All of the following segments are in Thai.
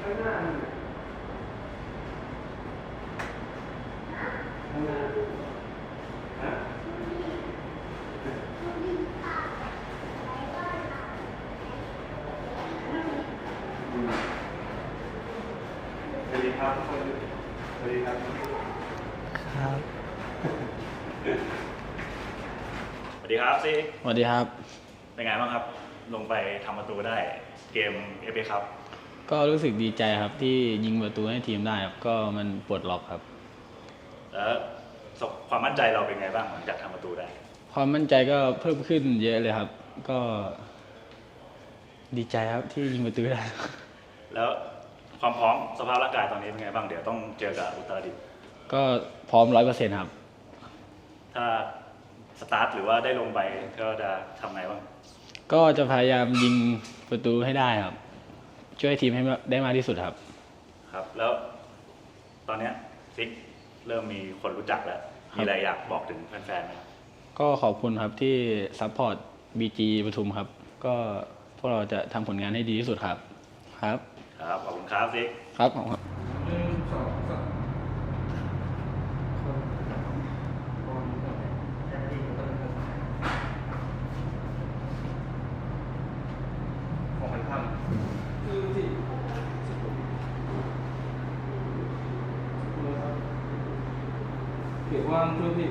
สวัสดีครับทุกคนสวัสดีครับครับสวัสดีครับซิสวัสดีครับ เป็นไงบ้างครับ ลงไปทำประตูได้เกมเอฟเอครับ ก็รู้สึกดีใจครับที่ยิงประตูให้ทีมได้ครับก็มันปลดล็อกครับ แล้วความมั่นใจเราเป็นไงบ้างหลังจากทำประตูได้ ความมั่นใจก็เพิ่มขึ้นเยอะเลยครับ ก็ ดีใจครับที่ยิงประตูได้ แล้วความพร้อมสภาพร่างกายตอนนี้เป็นไงบ้างเดี๋ยวต้องเจอกับอุตรดิตถ์ก็พร้อมร้อยเปอร์เซ็นต์ครับ ถ้าสตาร์ทหรือว่าได้ลงไปก็จะทำไงบ้าง ก็จะพยายามยิงประตูให้ได้ครับ ช่วยทีมให้ได้มากที่สุดครับ ครับ แล้วตอนเนี้ยซิกเริ่มมีคนรู้จักแล้วมีอะไรอยากบอกถึงแฟนๆไหมครับก็ขอบคุณครับที่ซัพพอร์ตบีจีปทุมครับ ก็พวกเราจะทำผลงานให้ดีที่สุดครับ ครับ ครับ ขอบคุณครับซิก ครับขอบคุณครับ Okay, one, two, three.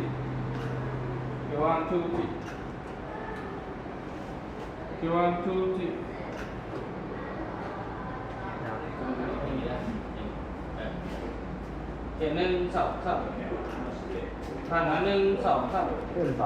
Okay, one, two, three. Okay, one, two, three. เห็นหนึ่งสองสามทางมาหนึ่งสองสามก็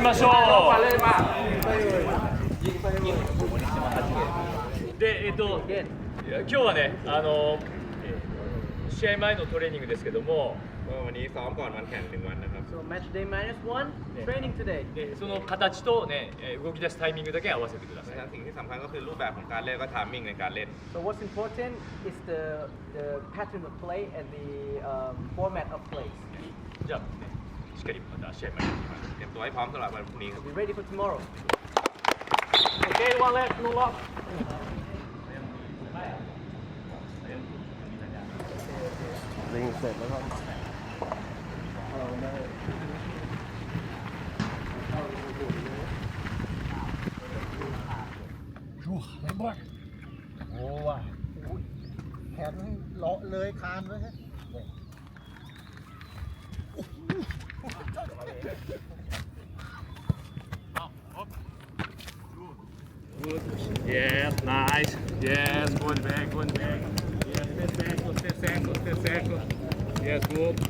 งましょう。で、えっと、今日はね、あの、試合前のトレーニングですけども、นนี้ซ้อมก่อนวันแข่งหนึ่งวันนะครับ So match day minus one, training today. えーその形とね、えー動き出すタイミングだけ合わせてくだ เพ さ ราะฉะ い นั้นสิ่งที่สำคัญก็คือรูปแบบของการเล่นก็ทามมิ่งในการเล่น So what's important is the the pattern of play and the um, format of plays. じゃあ、ね、しっかりまた試合前に行きましょう เตรียมตัวให้พร้อมสำหรับวันพรุ่งนี้ครับ Be ready for tomorrow. Okay, one left, no lock. แ เราได้ดูอะไรบ้างโอ้ว่ะแขนเลาะเลยคานไว้ฮะเย้ nice เย้ good back good back เย้ good back good back good back yes good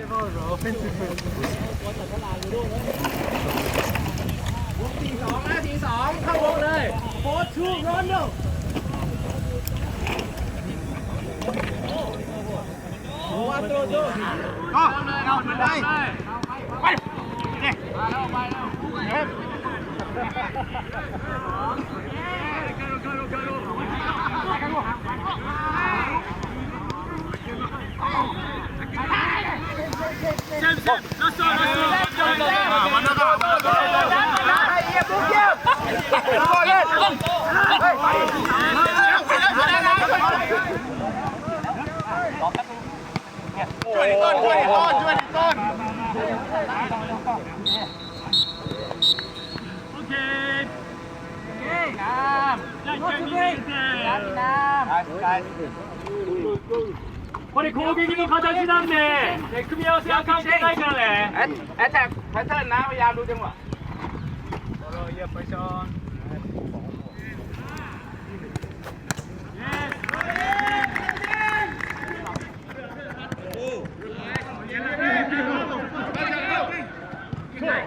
ทีสองนะทีสองเข้าวงเลยโค้ชชูโรนโดโอ้อัตโตโจก็เอาไปได้ไปเนี่ยมาแล้วไปแล้วเฮ้ยเกิดเกิดเกิดเกิด ช่วยดิต้นช่วยดิต้นช่วยดิต้นโอเคน้ำได้แค่นี้น้ำได้これ攻撃の形なんで、ね、組み合わせは関係ないからね。え、え、じゃあ、パターンな、やるでも。これ、やっぱりそう。はい、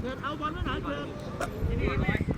เดินเอาบอลมาหน่อยเกิด